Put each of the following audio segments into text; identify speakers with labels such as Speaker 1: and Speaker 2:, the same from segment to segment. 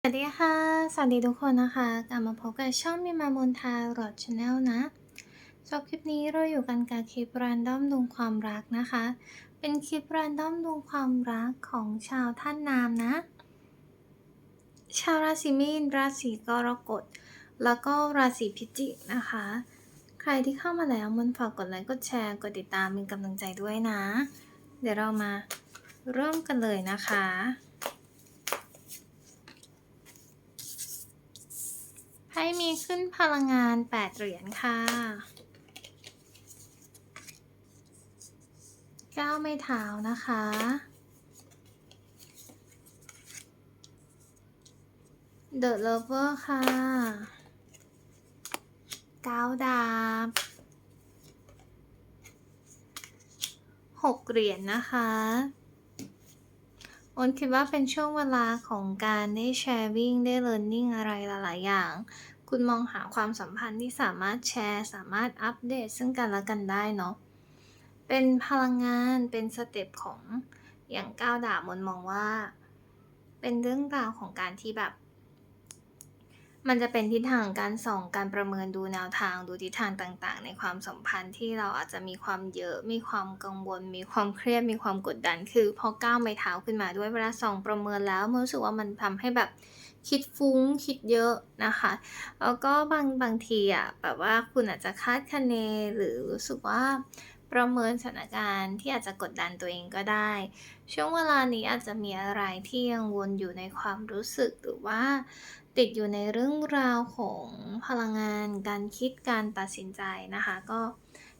Speaker 1: สวัสดีค่ะ สวัสดีทุกคนนะคะ กลับมาพบกับช่องมิมามนทารอดชาแนลนะจบคลิปนี้เราอยู่กันกับคลิปรันดอมดวงความรักนะคะ เป็นคลิปรันดอมดวงความรักของชาวท่านนามนะ ชาวราศีมีน ราศีกรกฎ แล้วก็ราศีพิจิกนะคะ ใครที่เข้ามาแล้วมันฝากกดไลค์ กดแชร์ กดติดตามเป็นกำลังใจด้วยนะ เดี๋ยวเรามาเริ่มกันเลยนะคะ ให้มีขึ้นพลังงาน 8 เหรียญค่ะ 9 ไม่เท้านะคะ The Lover ค่ะ 9 ดาบ 6 เหรียญนะคะ อนคิดว่าเป็นช่วงเวลาของการได้แชร์วิ่งได้เรียนรู้อะไรหลายๆอย่าง คุณมองหาความสัมพันธ์ที่สามารถแชร์ สามารถอัปเดตซึ่งกันและกันได้เนาะ เป็นพลังงาน เป็นสเต็ปของอย่างก้าวดาบมนมองว่า เป็นเรื่องราวของการที่แบบ มันจะเป็นทิศทางการส่องการประเมินดูแนวทางดูทิศทางต่างๆ ในความสัมพันธ์ที่เราอาจจะมีความเยอะ มีความกังวล มีความเครียดมีความกดดัน คือพอก้าวไม้เท้าขึ้นมาด้วยเวลาส่องประเมินแล้วมันรู้สึกว่ามันทำให้แบบคิดฟุ้งคิดเยอะนะคะแล้วก็บางบางทีอะแบบว่าคุณอาจจะคาดคะเนหรือรู้สึกว่าประเมินสถานการณ์ที่อาจจะกดดันตัวเองก็ได้ ช่วงเวลานี้อาจจะมีอะไรที่ยังวนอยู่ในความรู้สึกหรือว่า ติดอยู่ในเรื่องราวของพลังงานการคิดการตัดสินใจนะคะ ก็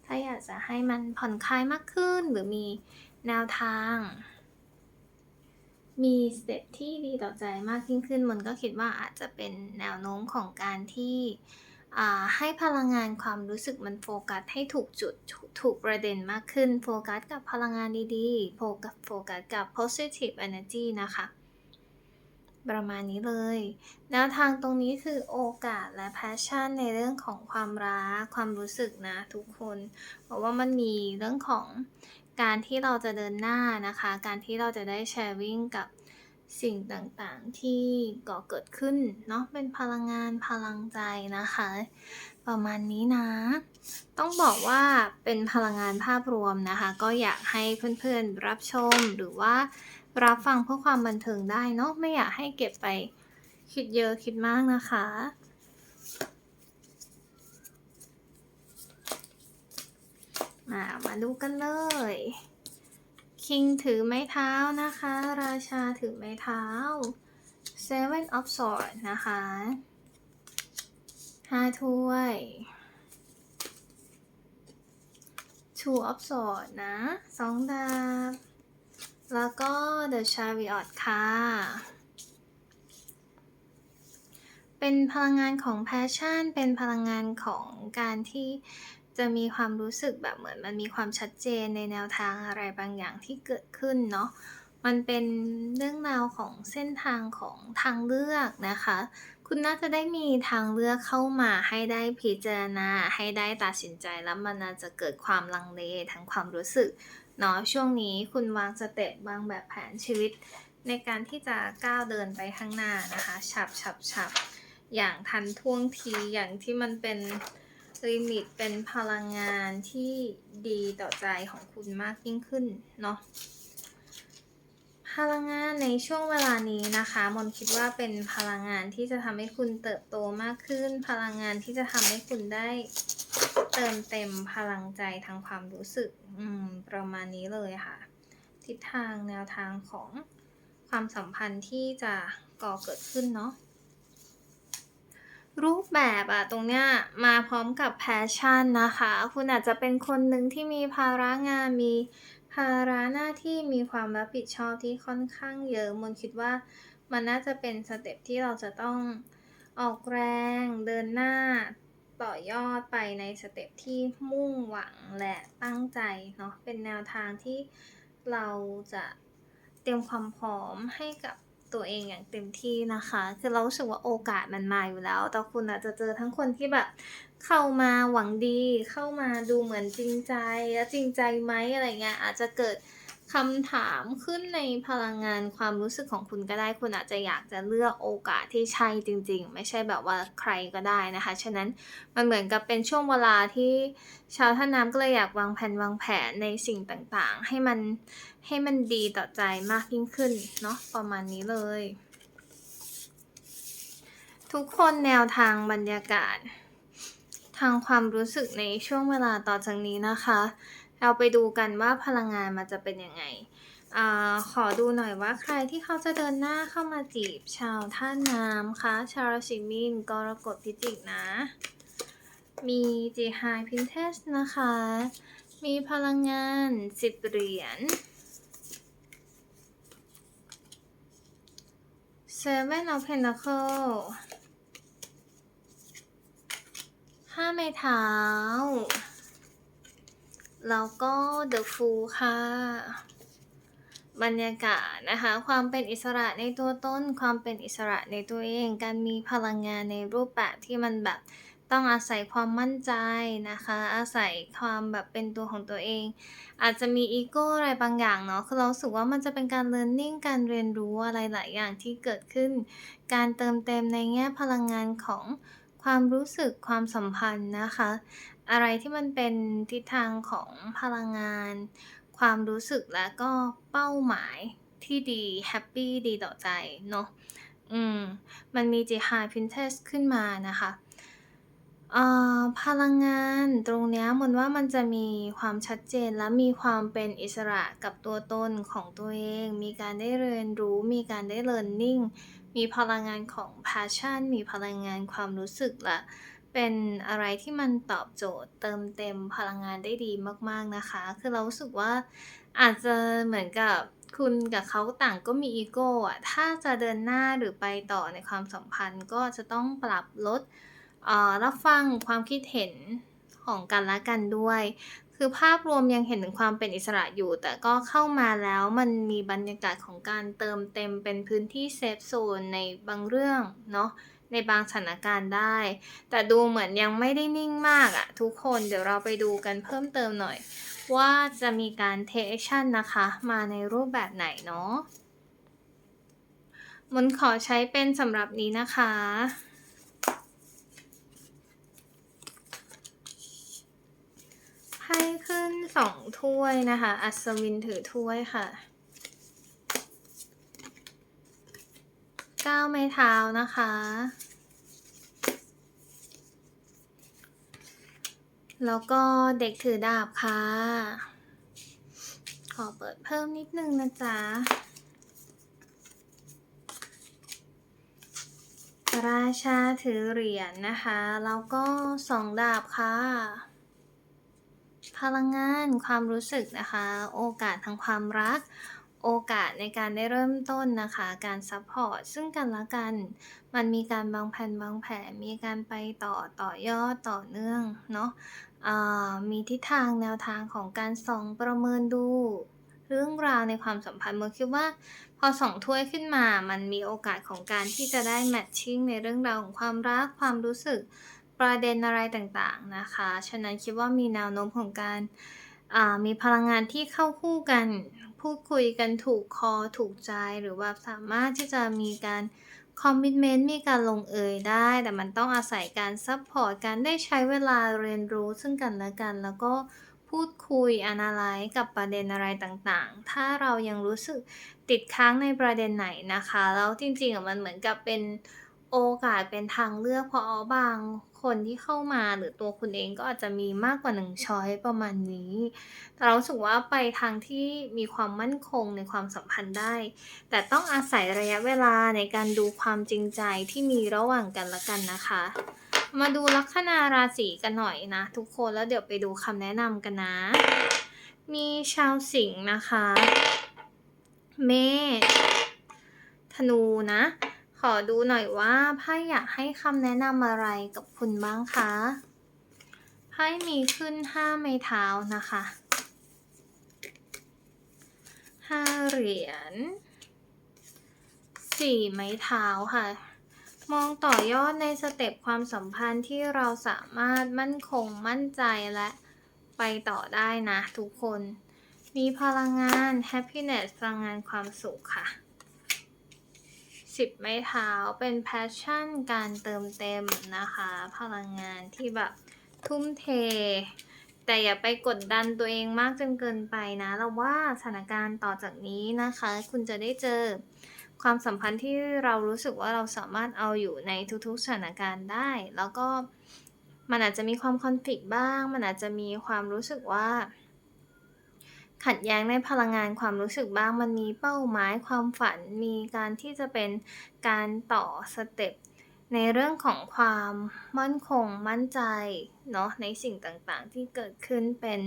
Speaker 1: ถ้าอยากจะให้มันผ่อนคลายมากขึ้น หรือมีแนวทาง มีสเต็ปที่ดีต่อใจมากยิ่งขึ้นมันก็คิดว่าอาจจะเป็นแนวโน้มของการที่ให้พลังงานความรู้สึกมันโฟกัสให้ถูกจุดถถูกประเด็นมากขึ้น โฟกัสกับพลังงานดีๆ โฟกัสโฟกัสกับ positive energy นะคะ ประมาณนี้เลยแนวทางตรงนี้คือโอกาสและ passion ในเรื่องของความรักความรู้สึกนะทุกคนเพราะว่ามันมีเรื่องของการที่เราจะเดินหน้านะคะ การที่เราจะได้แชร์วิ่งกับสิ่งต่างๆที่ก่อเกิดขึ้นเนาะเป็นพลังงานพลังใจนะคะ ประมาณนี้นะ ต้องบอกว่าเป็นพลังงานภาพรวมนะคะ ก็อยากให้เพื่อนๆรับชมหรือว่า รับฟังเพื่อความบันเทิงได้เนาะไม่อยากให้เก็บไปคิดเยอะคิดมากนะคะ มามาดูกันเลย คิงถือไม้เท้านะคะ ราชาถือไม้เท้า Seven of Swords นะคะห้าถ้วย Two of Swords นะสองดาบ แล้วก็ The Chariot ค่ะ เป็นพลังงานของ passion เป็นพลังงานของการที่จะมีความรู้สึกแบบเหมือนมันมีความชัดเจนในแนวทางอะไรบางอย่างที่เกิดขึ้นเนาะ มันเป็นเรื่องราวของเส้นทางของทางเลือกนะคะ คุณน่าจะได้มีทางเลือกเข้ามาให้ได้พิจารณาให้ได้ตัดสินใจแล้วมันน่าจะเกิดความลังเลทั้งความรู้สึก เนาะช่วงนี้คุณวางสเต็ปวางแบบแผนชีวิต ในการที่จะก้าวเดินไปข้างหน้านะคะฉับฉับฉับอย่างทันท่วงทีอย่างที่มันเป็นลิมิตเป็นพลังงานที่ดีต่อใจของคุณมากยิ่งขึ้นเนาะ พลังงานในช่วงเวลานี้นะคะ มนคิดว่าเป็นพลังงานที่จะทำให้คุณเติบโตมากขึ้น พลังงานที่จะทำให้คุณได้เติมเต็มพลังใจทางความรู้สึกอืมประมาณนี้เลยค่ะ ทิศทางแนวทางของความสัมพันธ์ที่จะก่อเกิดขึ้นเนาะรูปแบบอะตรงเนี้ยมาพร้อมกับ passion นะคะ คุณอาจจะเป็นคนหนึ่งที่มีภาระงานมี ภาระหน้าที่มีความรับผิดชอบที่ค่อนข้างเยอะมนคิดว่ามันน่าจะเป็นสเต็ปที่เราจะต้องออกแรงเดินหน้าต่อยอดไปในสเต็ปที่มุ่งหวังและตั้งใจเนาะเป็นแนวทางที่เราจะเตรียมความพร้อมให้กับ ตัวเองอย่างเต็มที่นะคะ คือเราสึกว่าโอกาสมันมาอยู่แล้ว แต่คุณอาจจะเจอทั้งคนที่แบบ เข้ามาหวังดี เข้ามาดูเหมือนจริงใจ แล้วจริงใจไหมอะไรเงี้ยอาจจะเกิด คำถามขึ้นในพลังงานความรู้สึกของคุณก็ได้ คุณอาจจะอยากจะเลือกโอกาสที่ใช่จริง ๆ ไม่ใช่แบบว่าใครก็ได้นะคะ ฉะนั้นมันเหมือนกับเป็นช่วงเวลาที่ชาวท่าน้ำก็เลยอยากวางแผนวางแผนในสิ่งต่างๆ ให้มันให้มันดีต่อใจมากยิ่งขึ้นเนาะประมาณนี้เลย ทุกคนแนวทางบรรยากาศ ทางความรู้สึกในช่วงเวลาต่อจากนี้นะคะ เราไปดูกันว่าพลังงานมันจะเป็นยังไงอขอดูหน่อยว่าใครที่เขาจะเดินหน้าเข้ามาจีบชาวท่าน้ำคะชาวราศีมีนกรกฎพิจิกนะ มีจีไฮพินเทสนะคะ มีพลังงานสิบเหรียญ Seven of Pentacle ห้าไม้เท้า แล้วก็ The Fool ค่ะ บรรยากาศนะคะ ความเป็นอิสระในตัวต้นความเป็นอิสระในตัวเอง การมีพลังงานในรูปแบบที่มันแบบต้องอาศัยความมั่นใจนะคะ อาศัยความแบบเป็นตัวของตัวเอง อาจจะมีอีโก้อะไรบางอย่างเนาะ คือเราสึกว่ามันจะเป็นการ learning การเรียนรู้อะไรหลายอย่างที่เกิดขึ้น การเติมเต็มในแง่พลังงานของความรู้สึกความสัมพันธ์นะคะ อะไรที่มันเป็นทิศทางของพลังงาน ความรู้สึกและก็เป้าหมายที่ดีแฮปปี้ดีต่อใจเนาะอืมมันมี J High Princess ขึ้นมานะคะพลังงานตรงเนี้ยมนว่ามันจะมีความชัดเจนและมีความเป็นอิสระกับตัวตนของตัวเอง มีการได้เรียนรู้ มีการได้ learning มีพลังงานของ passion มีพลังงานความรู้สึกและ เป็นอะไรที่มันตอบโจทย์เติมเต็มพลังงานได้ดีมาก ๆนะคะ คือเรารู้สึกว่าอาจจะเหมือนกับคุณกับเขาต่างก็มีอีโก้อะถ้าจะเดินหน้าหรือไปต่อในความสัมพันธ์ก็จะต้องปรับลดเอ่อรับฟังความคิดเห็นของกันและกันด้วย คือภาพรวมยังเห็นถึงความเป็นอิสระอยู่ แต่ก็เข้ามาแล้วมันมีบรรยากาศของการเติมเต็มเป็นพื้นที่เซฟโซนในบางเรื่องเนาะ ในบางสถานการณ์ได้ แต่ดูเหมือนยังไม่ได้นิ่งมากอะทุกคนเดี๋ยวเราไปดูกันเพิ่มเติมหน่อย ว่าจะมีการ take action นะคะ มาในรูปแบบไหนเนาะมนขอใช้เป็นสำหรับนี้นะคะไพ่ขึ้น2ถ้วยนะคะ อัศวินถือถ้วยค่ะ 9ไม้เท้านะคะ แล้วก็เด็กถือดาบค่ะ ขอเปิดเพิ่มนิดนึงนะจ๊ะ ราชาถือเหรียญนะคะ แล้วก็สองดาบค่ะ พลังงานความรู้สึกนะคะ โอกาสทางความรัก โอกาสในการได้เริ่มต้นนะคะ การซัพพอร์ตซึ่งกันและกัน มันมีการวางแผนวางแผนมีการไปต่อต่อยอดต่อเนื่องเนาะอ่ามีทิศทางแนวทางของการส่องประเมินดู เรื่องราวในความสัมพันธ์เมนคิดว่า พอสองถ้วยขึ้นมา มันมีโอกาสของการที่จะได้แมตชิงในเรื่องราวของความรักความรู้สึกประเด็นอะไรต่างๆนะคะ ฉะนั้นคิดว่ามีแนวโน้มของการมีพลังงานที่เข้าคู่กัน พูดคุยกันถูกคอถูกใจหรือว่าสามารถที่จะมีการคอมมิตเมนต์มีการลงเอยได้ แต่มันต้องอาศัยการซัปพอร์ตการได้ใช้เวลาเรียนรู้ซึ่งกันและกัน แล้วก็พูดคุย analyze กับประเด็นอะไรต่างๆ ถ้าเรายังรู้สึกติดค้างในประเด็นไหนนะคะ แล้วจริงๆมันเหมือนกับเป็นโอกาสเป็นทางเลือกเพราะบาง คนที่เข้ามาหรือตัวคุณเองก็อาจจะมีมากกว่า1ช้อยประมาณนี้ แต่เราสึกว่าไปทางที่มีความมั่นคงในความสัมพันธ์ได้ แต่ต้องอาศัยระยะเวลาในการดูความจริงใจที่มีระหว่างกันละกันนะคะ มาดูลัคนาราศีกันหน่อยนะทุกคนแล้วเดี๋ยวไปดูคำแนะนำกันนะ มีชาวสิงห์นะคะ เมษธนูนะ ขอดูหน่อยว่าไพ่อยากให้คำแนะนำอะไรกับคุณบ้างคะไพ่มีขึ้น5ไม้เท้านะคะ5เหรียญ4ไม้เท้าค่ะ มองต่อยอดในสเต็ปความสัมพันธ์ที่เราสามารถมั่นคงมั่นใจและไปต่อได้นะทุกคนมมีพลังงาน happiness พลังงานความสุขค่ะ สิบไม้เท้าเป็น passion การเติมเต็มนะคะ พลังงานที่แบบทุ่มเท แต่อย่าไปกดดันตัวเองมากจนเกินไปนะ เราว่าสถานการณ์ต่อจากนี้นะคะ คุณจะได้เจอความสัมพันธ์ที่เรารู้สึกว่าเราสามารถเอาอยู่ในทุกๆสถานการณ์ได้ แล้วก็มันอาจจะมีความคอนฟ lict บ้าง มันอาจจะมีความรู้สึกว่า ขัดแย้งในพลังงานความรู้สึกบ้างมันมีเป้าหมายความฝันมีการที่จะเป็นการต่อสเต็ปในเรื่องของความมั่นคงมั่นใจเนาะในสิ่งต่างๆ ที่เกิดขึ้นเป็น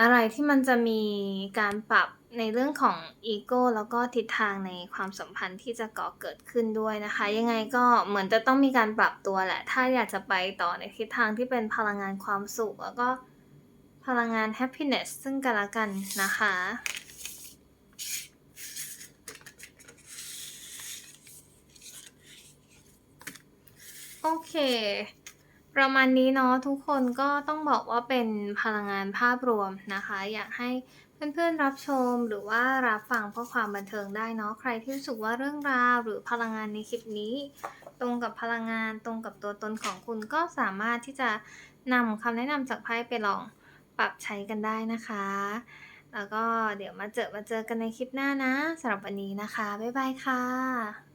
Speaker 1: อะไรที่มันจะมีการปรับในเรื่องของอีโก้แล้วก็ทิศทางในความสัมพันธ์ที่จะก่อเกิดขึ้นด้วยนะคะ ยังไงก็เหมือนจะต้องมีการปรับตัวแหละ ถ้าอยากจะไปต่อในทิศทางที่เป็นพลังงานความสุข แล้วก็ พลังงาน happiness ซึ่งกันและกันนะคะ โอเค ประมาณนี้เนาะทุกคนก็ต้องบอกว่าเป็นพลังงานภาพรวมนะคะ อยากให้เพื่อนๆรับชมหรือว่ารับฟังเพื่อความบันเทิงได้เนาะใครที่รู้สึกว่าเรื่องราวหรือพลังงานในคลิปนี้ ตรงกับพลังงานตรงกับตัวตนของคุณก็สามารถที่จะนำคำแนะนำจากไพ่ไปลอง ปรับใช้กันได้นะคะ แล้วก็เดี๋ยวมาเจอมาเจอกันในคลิปหน้านะสำหรับวันนี้นะคะ บ๊ายบายค่ะ